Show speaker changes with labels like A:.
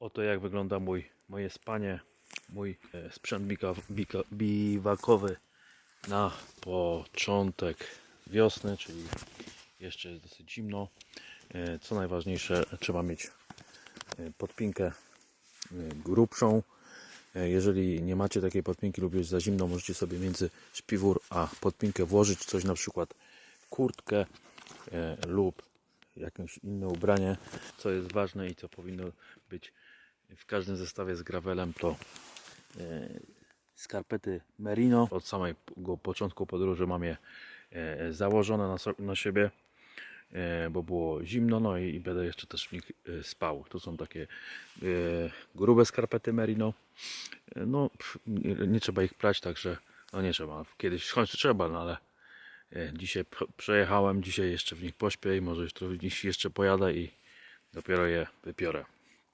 A: Oto jak wygląda mój, moje spanie, mój e, sprzęt bika, bika, biwakowy na początek wiosny, czyli jeszcze jest dosyć zimno. E, Co najważniejsze, trzeba mieć e, podpinkę grubszą. Jeżeli nie macie takiej podpinki lub jest za zimno, możecie sobie między śpiwór a podpinkę włożyć coś na przykład kurtkę lub jakieś inne ubranie, co jest ważne i co powinno być każdym zestawie z gravelem to e, skarpety Merino. Od samego początku podróży mam je e, założone na, siebie, e, bo było zimno, no i, będę jeszcze też w nich spał. To są takie grube skarpety Merino. No, nie, trzeba ich prać, także no nie trzeba. Kiedyś w trzeba, no ale dzisiaj przejechałem, dzisiaj jeszcze w nich pośpię i może jutro w nich jeszcze pojadę i dopiero je wypiorę.